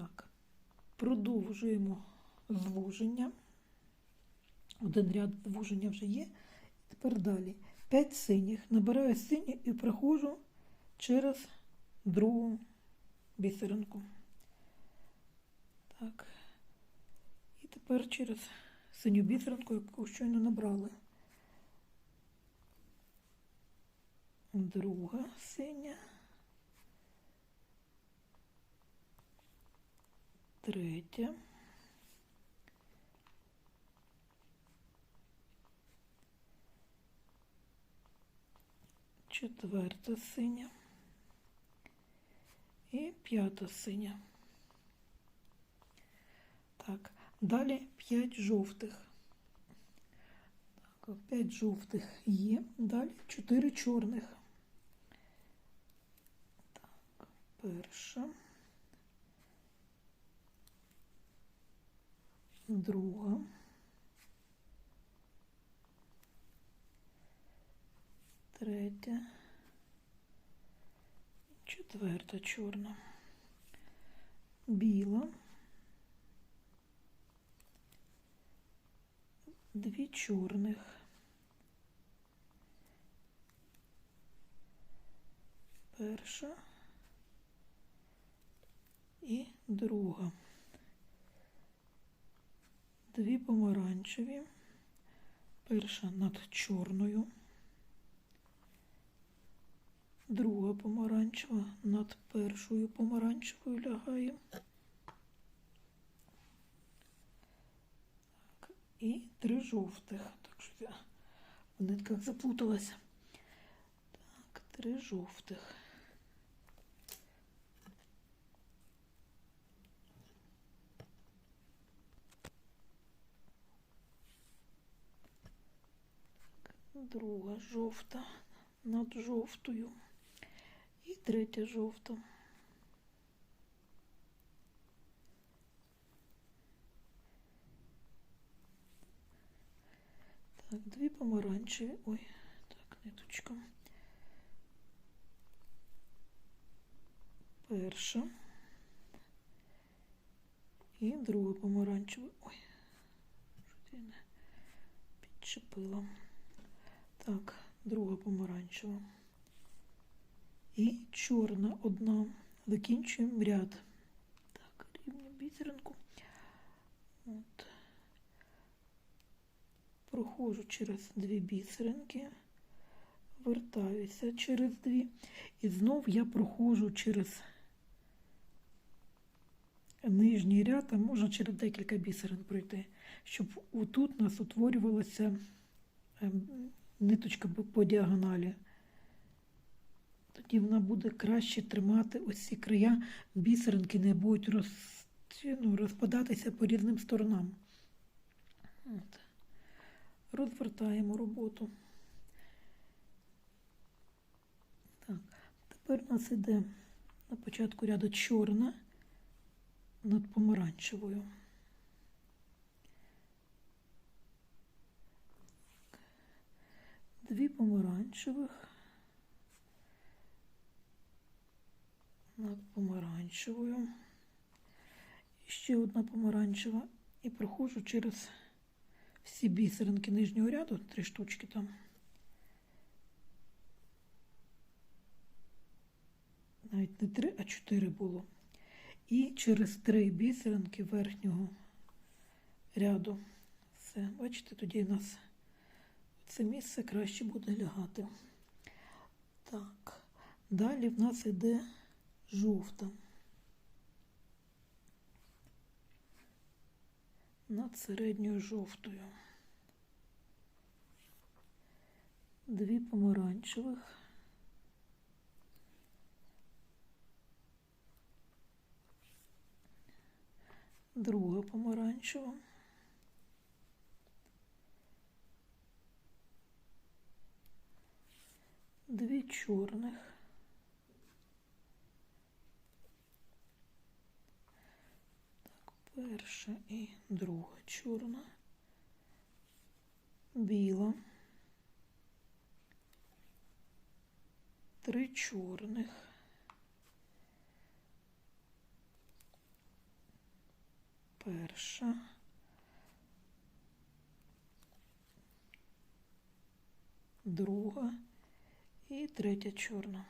Так, продовжуємо звуження. Один ряд звуження вже є. Тепер далі. 5 синіх. Набираю сині і проходжу через другу бісеринку. Так. І тепер через синю бісеринку, яку щойно набрали. Друга синя. Третя. Четверта синя. І п'ята синя. Так, далі 5 жовтих. Так, 5 жовтих є. Далі 4 чорних. Так, перша. Друга. Третя. Четверта чорна. Біла. Дві чорних. Перша і друга. Дві помаранчеві. Перша над чорною. Друга помаранчева над першою помаранчевою лягає. Так, і три жовтих. Так що я в нитках заплуталася. Так, три жовтих. Друга жовта над жовтою. І третя жовта. Так, дві помаранчеві. Ой, так, ниточка. Перша. І друга помаранчева. Ой, що я не підчепила. Так, друга помаранчева. І чорна одна. Закінчуємо ряд. Так, рівню бісеринку. От. Проходжу через дві бісеринки, вертаюся через дві. І знов я проходжу через нижній ряд, а можна через декілька бісерин пройти, щоб отут у нас утворювалася ем, ниточка по діагоналі. Тоді вона буде краще тримати ось ці края, бісеринки не будуть роз, ну, розпадатися по різним сторонам. От. Розвертаємо роботу. Так, тепер у нас йде на початку ряду чорна над помаранчевою. Дві помаранчевих. над помаранчевою. Ще одна помаранчева. І проходжу через всі бісеринки нижнього ряду, три штучки там. Навіть не три, а чотири було. І через три бісеринки верхнього ряду. Все, бачите, тоді у нас це місце краще буде лягати. Так, далі в нас йде жовта. Над середньою жовтою. Дві помаранчевих. Друга помаранчева. Дві чорних. Перша і друга чорна, біла, три чорних, перша. Друга і третя чорна.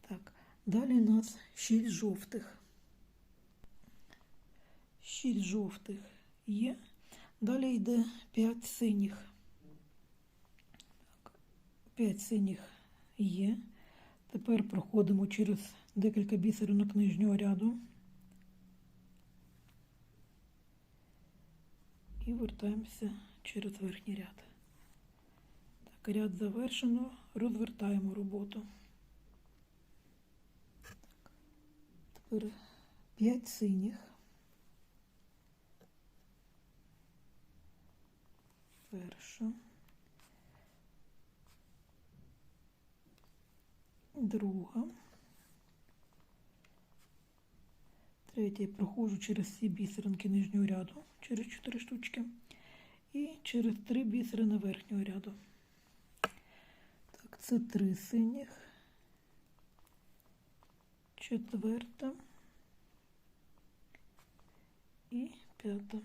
Так, далі у нас шість жовтих. Шість жовтих є. Далі йде п'ять синіх. П'ять синіх є. Тепер проходимо через декілька бісеринок нижнього ряду. І вертаємося через верхній ряд. Так, ряд завершено. Розвертаємо роботу. Тепер 5 синіх. Перша. Друга. Третя. Проходжу через всі бісеринки нижнього ряду, через 4 штучки. І через 3 бісерини верхнього ряду. Так, це 3 синіх. Четверта. І п'ята.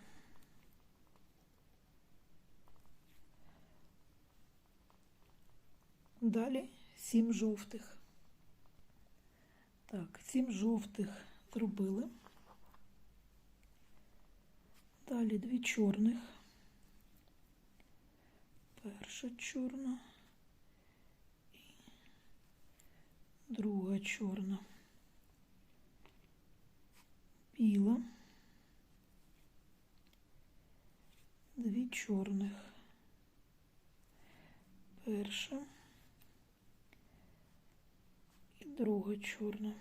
Далі сім жовтих. Так, сім жовтих зробили. Далі дві чорних. Перша чорна і друга чорна. Біла. Дві чорних. Перша і друга чорна.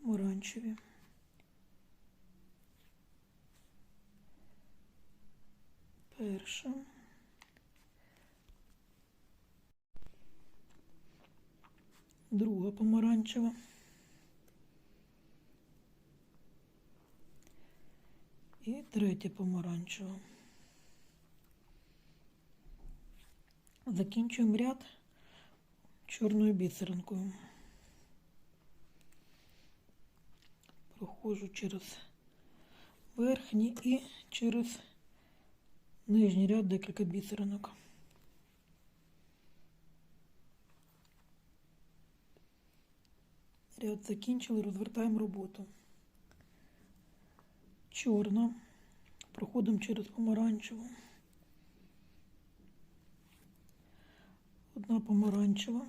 Три помаранчеві. Перша. Друга помаранчева. І третя помаранчева. Закінчуємо ряд чорною бісеринкою. Проходжу через верхній і через нижній ряд декілька бісеринок. Ряд закінчили, розвертаємо роботу. Чорна. Проходимо через помаранчеву. Одна помаранчева.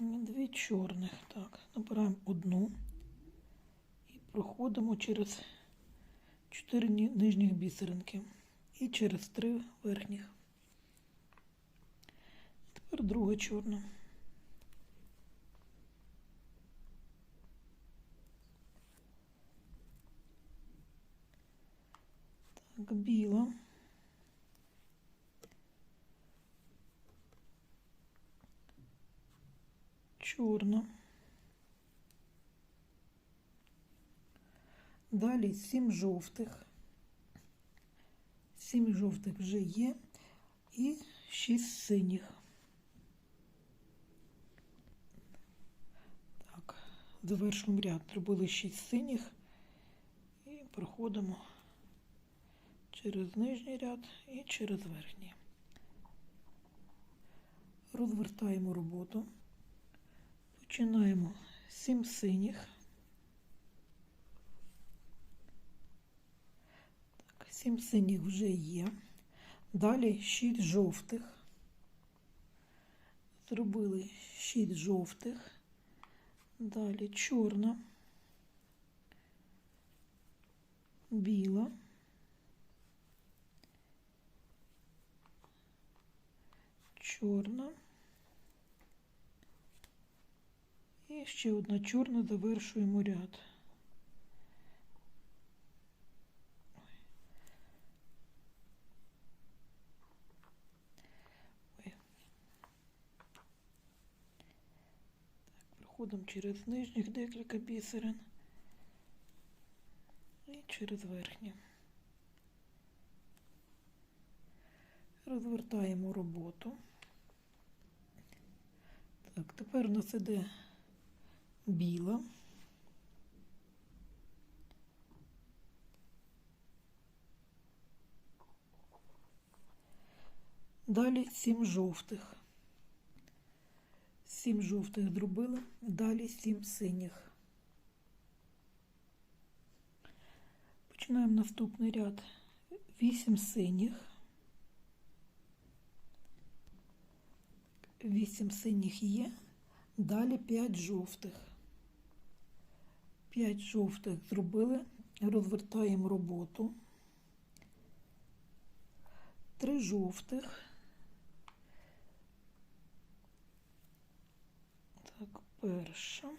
Дві чорних. Так, набираємо одну і проходимо через чотири нижніх бісеринки і через три верхніх. Тепер друга чорна. Так, біла. Чорна. Далі сім жовтих. Сім жовтих вже є. І шість синіх. Так, завершуємо ряд. Зробили шість синіх і проходимо через нижній ряд і через верхній. Розвертаємо роботу. Починаємо сім синіх. Так, сім синіх вже є. Далі шість жовтих. Зробили шість жовтих. Далі чорна, біла. чорна. І ще одна чорна, завершуємо ряд. Проходимо через нижніх декілька бісерин. І через верхнє. Розвертаємо роботу. Так, тепер у нас іде біла. Далі сім жовтих. Сім жовтих зробили, далі сім синіх. Починаємо наступний ряд. Вісім синіх. Вісім синіх є. Далі п'ять жовтих. П'ять жовтих зробили. Розвертаємо роботу. Три жовтих. Так, перша.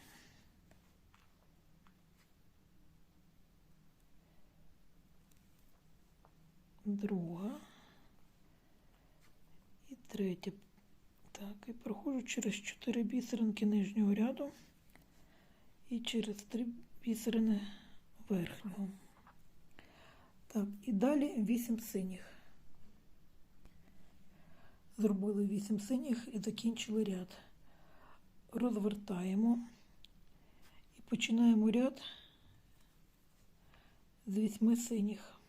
Друга. І третя. Так, і проходжу через 4 бісеринки нижнього ряду і через 3 бісерини верхнього. Так, і далі 8 синіх. Зробили 8 синіх і закінчили ряд. Розвертаємо і починаємо ряд з 8 синіх.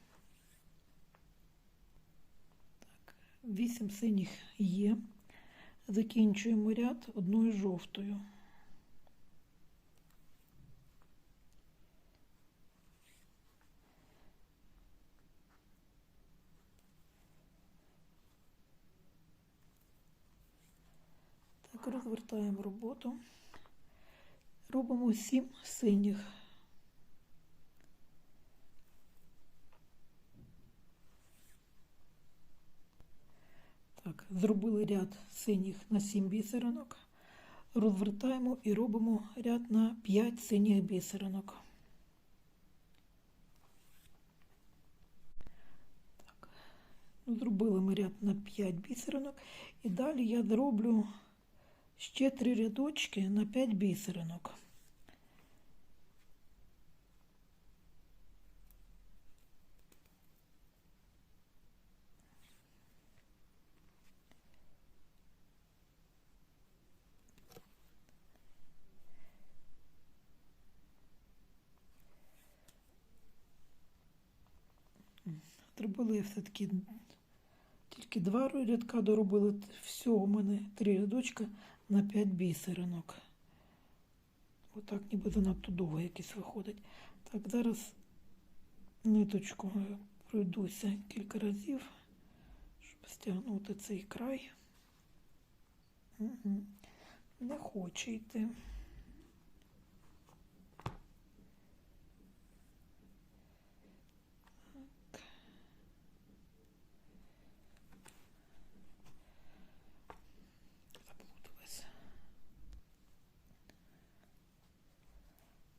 Так, 8 синіх є. Закінчуємо ряд одною жовтою. Так, розвертаємо роботу. Робимо сім синіх. Так, зробили ряд синіх на 7 бісеринок. Розвертаємо і робимо ряд на 5 синіх бісеринок. Так. Зробили ми ряд на 5 бісеринок. І далі я зроблю ще 3 рядочки на 5 бісеринок. Зробили все-таки тільки два рядка доробили. Всього у мене три рядочка на 5 бісеринок. Отак ніби занадто довго якийсь виходить. Так, зараз ниточкою пройдуся кілька разів, щоб стягнути цей край. Угу. Не хоче йти. Заплуталась.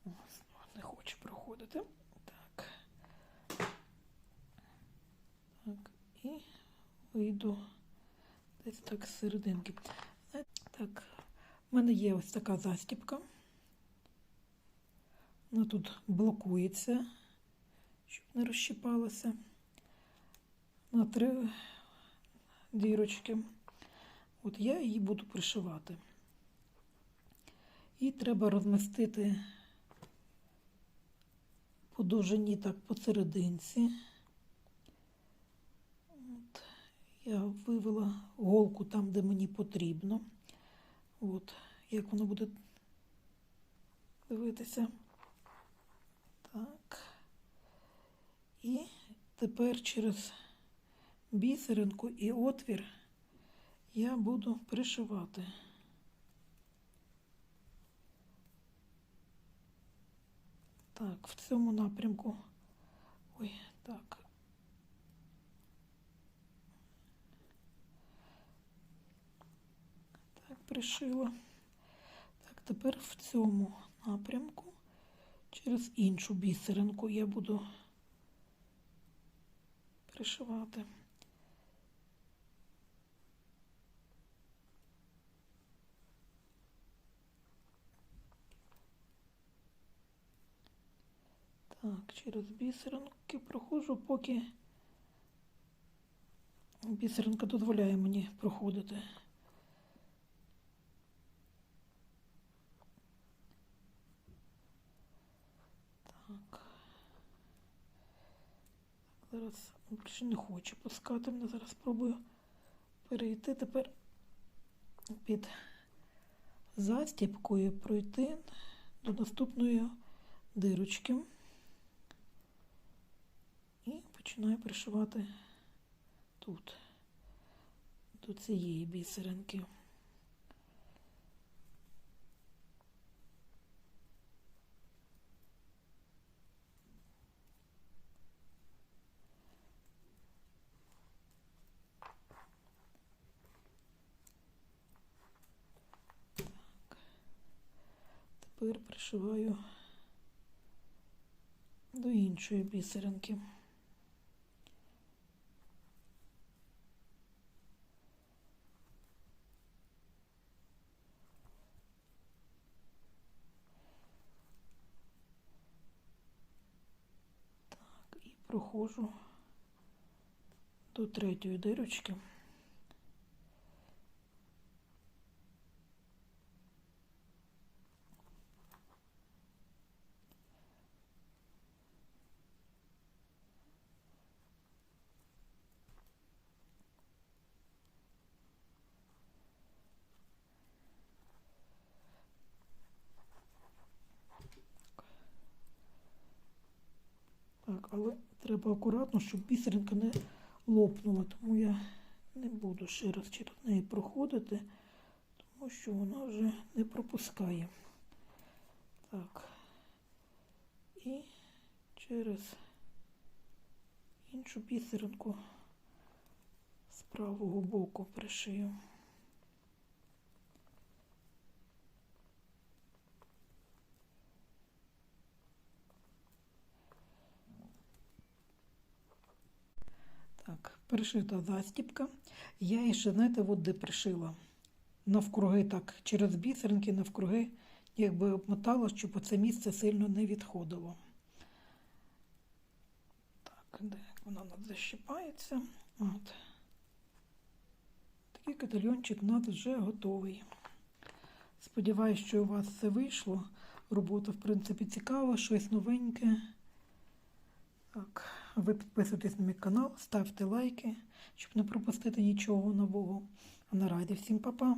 О, знову не хоче проходити. Так. Так, і вийду десь так з серединки. Так, в мене є ось така застіпка. Вона тут блокується, щоб не розщипалася на три дірочки. От я її буду пришивати. І треба розмістити по так посерединці. От. Я вивела голку там, де мені потрібно. От, як воно буде дивитися. Так. І тепер через бісеринку і отвір я буду пришивати. Так, в цьому напрямку. Ой, так. Так, пришила. Так, тепер в цьому напрямку через іншу бісеринку я буду пришивати. Так. Через бісеринки проходжу, поки бісеринка дозволяє мені проходити. Так. Зараз більше не хочу пускати мене. Зараз спробую перейти тепер під застіпкою пройти до наступної дирочки починаю пришивати тут, до цієї бісеринки. Тепер пришиваю до іншої бісеринки. Так, і проходжу до третьої дирочки. Так, але треба акуратно, щоб бісеринка не лопнула, тому я не буду ще раз через неї проходити, тому що вона вже не пропускає. Так. І через іншу бісеринку з правого боку пришию. Так, пришита застіпка. Я її ще, знаєте, от де пришила. Навкруги так, через бісеринки навкруги, якби обмотала, щоб це місце сильно не відходило. Так, де вона нас защипається. От. Такий катальйончик у нас вже готовий. Сподіваюсь, що у вас все вийшло. Робота, в принципі, цікава, щось новеньке. Так, ви підписуйтесь на мій канал, ставте лайки, щоб не пропустити нічого нового. А нараді всім па-па!